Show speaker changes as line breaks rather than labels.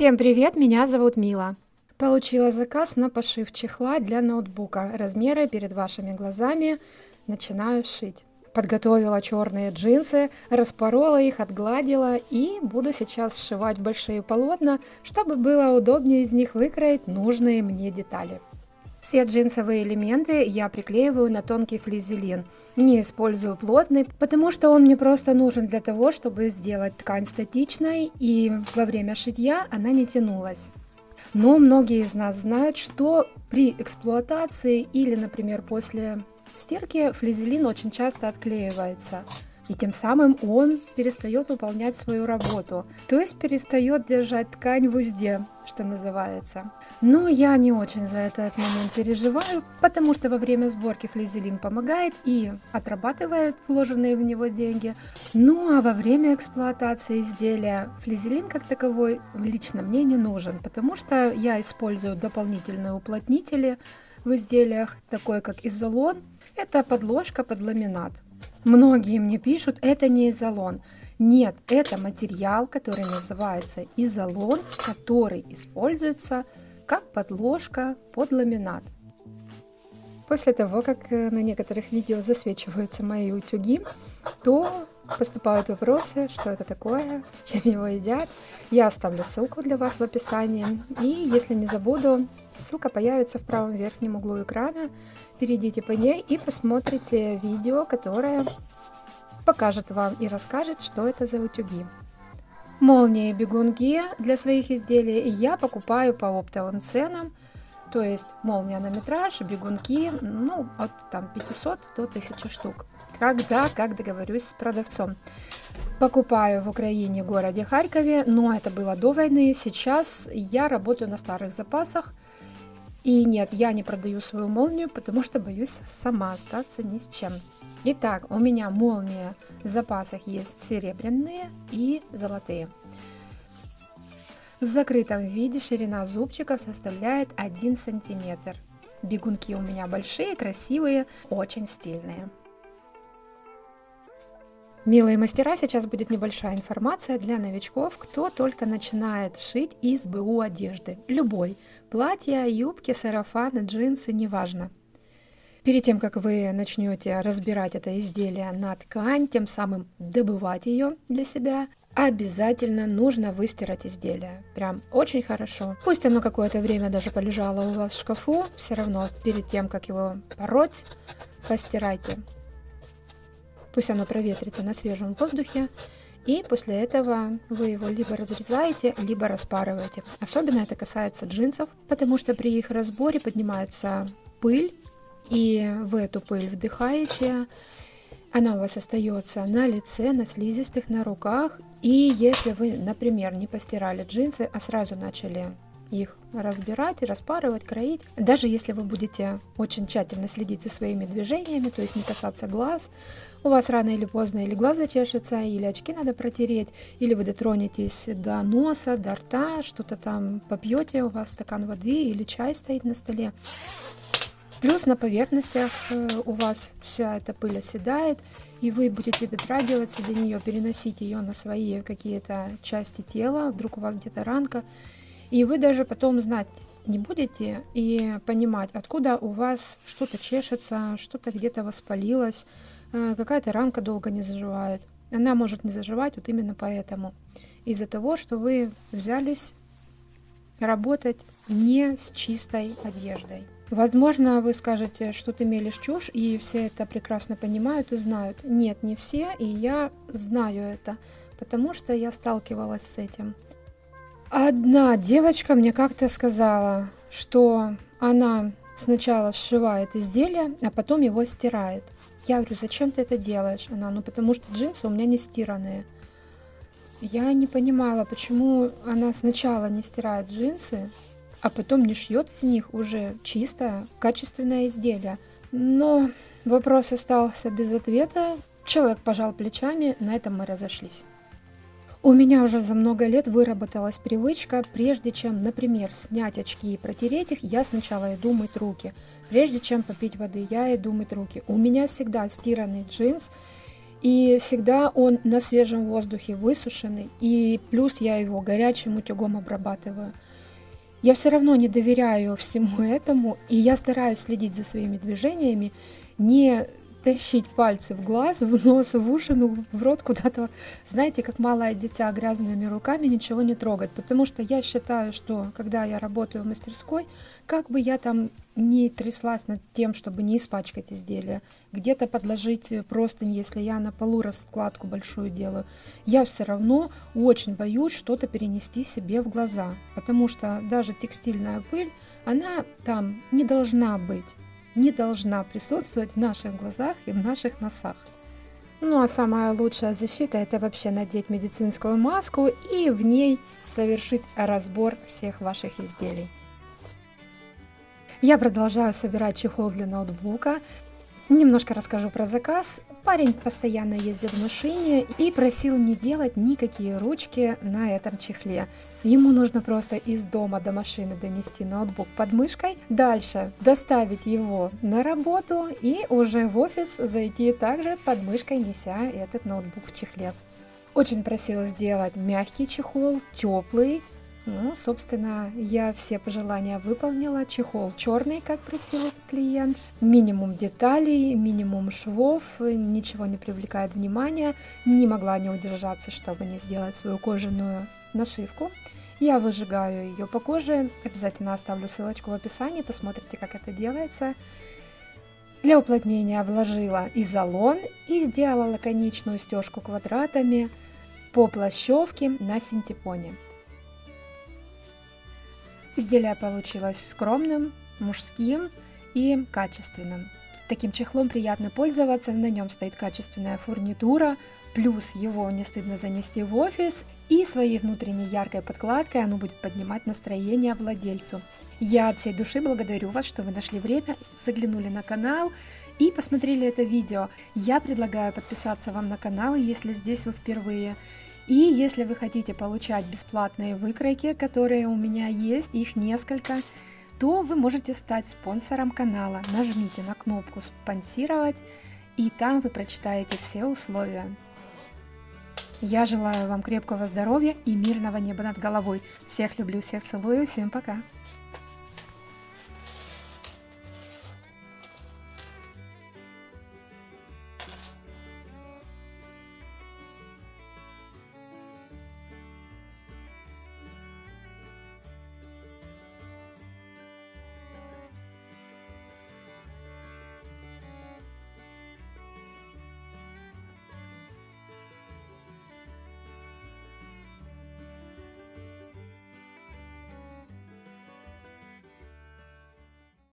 Всем привет, меня зовут Мила. Получила заказ на пошив чехла для ноутбука. Размеры перед вашими глазами. Начинаю шить. Подготовила черные джинсы, распорола их, отгладила и буду сейчас сшивать большие полотна, чтобы было удобнее из них выкроить нужные мне детали. Все джинсовые элементы я приклеиваю на тонкий флизелин. Не использую плотный, потому что он мне просто нужен для того, чтобы сделать ткань статичной и во время шитья она не тянулась. Но многие из нас знают, что при эксплуатации или, например, после стирки флизелин очень часто отклеивается и тем самым он перестает выполнять свою работу, то есть перестает держать ткань в узде, что называется. Но я не очень за этот момент переживаю, потому что во время сборки флизелин помогает и отрабатывает вложенные в него деньги. Ну а во время эксплуатации изделия флизелин как таковой лично мне не нужен, потому что я использую дополнительные уплотнители в изделиях, такой как изолон. Это подложка под ламинат. Многие мне пишут, это не изолон. Нет, это материал, который называется изолон, который используется как подложка под ламинат. После того, как э, на некоторых видео засвечиваются мои утюги, то поступают вопросы, что это такое, с чем его едят. Я оставлю ссылку для вас в описании. И если не забуду, ссылка появится в правом верхнем углу экрана. Перейдите по ней и посмотрите видео, которое покажет вам и расскажет, что это за утюги. Молнии бегунги для своих изделий я покупаю по оптовым ценам. То есть молния на метраж, бегунки, ну, от там 500 до 1000 штук когда, как договорюсь с продавцом. Покупаю в Украине, городе Харькове, но это было до войны. Сейчас я работаю на старых запасах. И нет, я не продаю свою молнию, потому что боюсь сама остаться ни с чем. Итак, у меня молния в запасах есть серебряные и золотые. В закрытом виде ширина зубчиков составляет 1 сантиметр. Бегунки у меня большие, красивые, очень стильные. Милые мастера, сейчас будет небольшая информация для новичков, кто только начинает шить из БУ одежды. Любой. Платья, юбки, сарафаны, джинсы, неважно. Перед тем, как вы начнете разбирать это изделие на ткань, тем самым добывать ее для себя, обязательно нужно выстирать изделие. Прям очень хорошо. Пусть оно какое-то время даже полежало у вас в шкафу, все равно перед тем, как его пороть, постирайте. Пусть оно проветрится на свежем воздухе. И после этого вы его либо разрезаете, либо распарываете. Особенно это касается джинсов, потому что при их разборе поднимается пыль, и вы эту пыль вдыхаете, она у вас остается на лице, на слизистых, на руках. И если вы, например, не постирали джинсы, а сразу начали их разбирать, распарывать, кроить. Даже если вы будете очень тщательно следить за своими движениями, то есть не касаться глаз, у вас рано или поздно или глаз зачешется, или очки надо протереть, или вы дотронетесь до носа, до рта, что-то там попьете, у вас стакан воды или чай стоит на столе. Плюс на поверхностях э, у вас вся эта пыль оседает, и вы будете дотрагиваться до нее, переносить ее на свои какие-то части тела, вдруг у вас где-то ранка, и вы даже потом знать не будете и понимать, откуда у вас что-то чешется, что-то где-то воспалилось, э, какая-то ранка долго не заживает. Она может не заживать вот именно поэтому. Из-за того, что вы взялись работать не с чистой одеждой. Возможно, вы скажете, что ты мелешь чушь, и все это прекрасно понимают и знают. Нет, не все, и я знаю это, потому что я сталкивалась с этим. Одна девочка мне как-то сказала, что она сначала сшивает изделие, а потом его стирает. Я говорю, зачем ты это делаешь? Она, ну потому что джинсы у меня не стиранные. Я не понимала, почему она сначала не стирает джинсы, а потом не шьет из них уже чистое, качественное изделие. Но вопрос остался без ответа. Человек пожал плечами, на этом мы разошлись. У меня уже за много лет выработалась привычка, прежде чем, например, снять очки и протереть их, я сначала иду мыть руки. Прежде чем попить воды, я иду мыть руки. У меня всегда стиранный джинс, И всегда он на свежем воздухе высушенный, и плюс я его горячим утюгом обрабатываю. Я все равно не доверяю всему этому, и я стараюсь следить за своими движениями, не тащить пальцы в глаз, в нос, в уши, ну, в рот куда-то, знаете, как малое дитя грязными руками ничего не трогать, потому что я считаю, что когда я работаю в мастерской, как бы я там не тряслась над тем, чтобы не испачкать изделие, где-то подложить простынь, если я на полу раскладку большую делаю, я все равно очень боюсь что-то перенести себе в глаза, потому что даже текстильная пыль, она там не должна быть не должна присутствовать в наших глазах и в наших носах. Ну а самая лучшая защита это вообще надеть медицинскую маску и в ней совершить разбор всех ваших изделий. Я продолжаю собирать чехол для ноутбука. Немножко расскажу про заказ. Парень постоянно ездит в машине и просил не делать никакие ручки на этом чехле. Ему нужно просто из дома до машины донести ноутбук под мышкой, дальше доставить его на работу и уже в офис зайти также под мышкой, неся этот ноутбук в чехле. Очень просил сделать мягкий чехол, теплый, ну, собственно, я все пожелания выполнила. Чехол черный, как просил клиент. Минимум деталей, минимум швов, ничего не привлекает внимания. Не могла не удержаться, чтобы не сделать свою кожаную нашивку. Я выжигаю ее по коже. Обязательно оставлю ссылочку в описании, посмотрите, как это делается. Для уплотнения вложила изолон и сделала лаконичную стежку квадратами по плащевке на синтепоне. Изделие получилось скромным, мужским и качественным. Таким чехлом приятно пользоваться, на нем стоит качественная фурнитура, плюс его не стыдно занести в офис, и своей внутренней яркой подкладкой оно будет поднимать настроение владельцу. Я от всей души благодарю вас, что вы нашли время, заглянули на канал и посмотрели это видео. Я предлагаю подписаться вам на канал, если здесь вы впервые. И если вы хотите получать бесплатные выкройки, которые у меня есть, их несколько, то вы можете стать спонсором канала. Нажмите на кнопку «Спонсировать», и там вы прочитаете все условия. Я желаю вам крепкого здоровья и мирного неба над головой. Всех люблю, всех целую, всем пока!